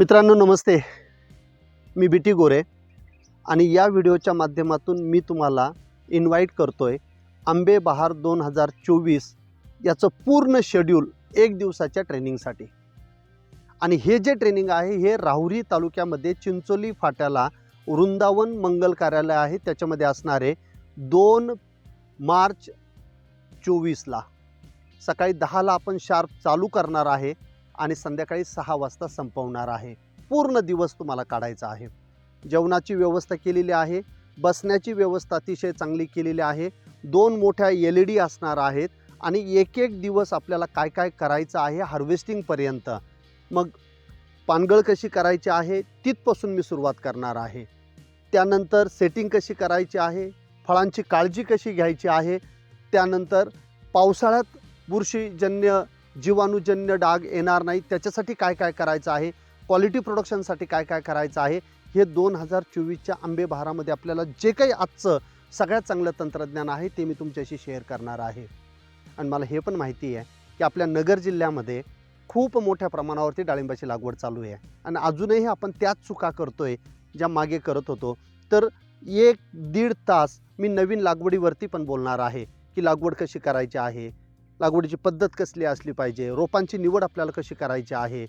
मित्रांनो नमस्ते. मी बी टी गोरे आणि या व्हिडिओच्या माध्यमातून मी तुम्हाला इन्व्हाइट करतो आहे आंबे बहार दोन हजार चोवीस याचं पूर्ण शेड्यूल एक दिवसाच्या ट्रेनिंगसाठी आणि हे जे ट्रेनिंग आहे हे राहुरी तालुक्यामध्ये चिंचोली फाट्याला वृंदावन मंगल कार्यालय आहे. त्याच्यामध्ये असणारे दोन मार्च चोवीसला. सकाळी दहाला आपण शार्प चालू करणार आहे. आणि संध्याकाळी सहा वाजता संपवणार आहे. पूर्ण दिवस तुम्हाला काढायचा आहे. जेवणाची व्यवस्था केलेली आहे. बसण्याची व्यवस्था अतिशय चांगली केलेली आहे. दोन मोठ्या एल ई डी असणार आहेत आणि एक एक दिवस आपल्याला काय काय करायचं आहे हार्वेस्टिंगपर्यंत मग पानगळ कशी करायची आहे तिथपासून मी सुरुवात करणार आहे. त्यानंतर सेटिंग कशी करायची आहे फळांची काळजी कशी घ्यायची आहे त्यानंतर पावसाळ्यात बुरशीजन्य जीवाणूजन्य डाग येणार नाही त्याच्यासाठी काय काय करायचं आहे? क्वालिटी प्रोडक्शनसाठी काय काय करायचं आहे? हे दोन हजार चोवीसच्या आंबे बहारामध्ये आपल्याला जे काही आजचं सगळ्यात चांगलं तंत्रज्ञान आहे ते मी तुमच्याशी शेअर करणार आहे. आणि मला हे पण माहिती आहे की आपल्या नगर जिल्ह्यामध्ये खूप मोठ्या प्रमाणावरती डाळिंबाची लागवड चालू आहे. आणि अजूनही आपण त्याच चुका करतो आहे ज्या मागे करत होतो. तर एक दीड तास मी नवीन लागवडीवरती पण बोलणार आहे की लागवड कशी करायची आहे लागवडीची पद्धत कसली असली पाहिजे? रोपांची निवड आपल्याला कशी करायची आहे?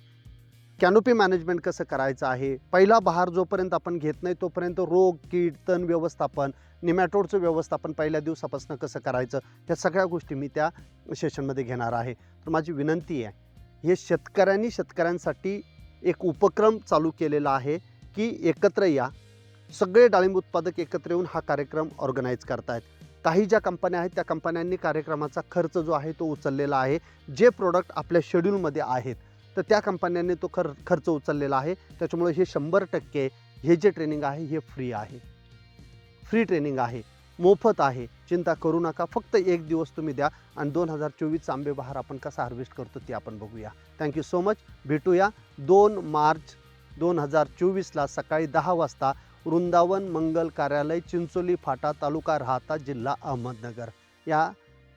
कॅनोपी मॅनेजमेंट कसं करायचं आहे? पहिला बहार जोपर्यंत आपण घेत नाही तोपर्यंत रोग कीड तण व्यवस्थापन निमॅटोडचं व्यवस्थापन पहिल्या दिवसापासून कसं करायचं? ह्या सगळ्या गोष्टी मी त्या सेशनमध्ये घेणार आहे. तर माझी विनंती आहे हे शेतकऱ्यांनी शेतकऱ्यांसाठी एक उपक्रम चालू केलेला आहे की एकत्र या. सगळे डाळिंब उत्पादक एकत्र येऊन हा कार्यक्रम ऑर्गनाईज करतायत. काही ज्या कंपन्या आहेत त्या कंपन्यांनी कार्यक्रमाचा खर्च जो आहे तो उचललेला आहे. जे प्रोडक्ट आपल्या शेड्यूलमध्ये आहेत तर त्या कंपन्यांनी तो खर खर्च उचललेला आहे. त्याच्यामुळे हे शंभर टक्के हे जे ट्रेनिंग आहे हे फ्री आहे. फ्री ट्रेनिंग आहे. मोफत आहे. चिंता करू नका. फक्त एक दिवस तुम्ही द्या आणि दोन हजार चोवीसचा आंबे बहार आपण कसा हार्वेस्ट करतो ते आपण बघूया. थँक्यू सो मच भेटूया दोन मार्च दोन हजार चोवीसला सकाळी दहा वाजता वृंदावन मंगल कार्यालय चिंचोली फाटा तालुका राहता जिल्हा अहमदनगर या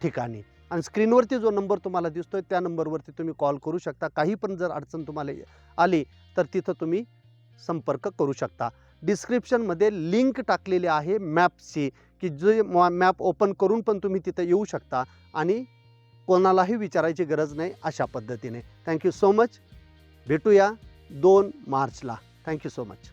ठिकाणी. आणि स्क्रीनवरती जो नंबर तुम्हाला दिसतोय त्या नंबरवरती तुम्ही कॉल करू शकता. काही पण जर अडचण तुम्हाला आली तर तिथं तुम्ही संपर्क करू शकता. डिस्क्रिप्शनमध्ये लिंक टाकलेली आहे मॅपची की जे मॅप ओपन करून पण तुम्ही तिथं येऊ शकता. आणि कोणालाही विचारायची गरज नाही अशा पद्धतीने. Thank you so much. भेटूया दोन मार्चला. Thank you so much.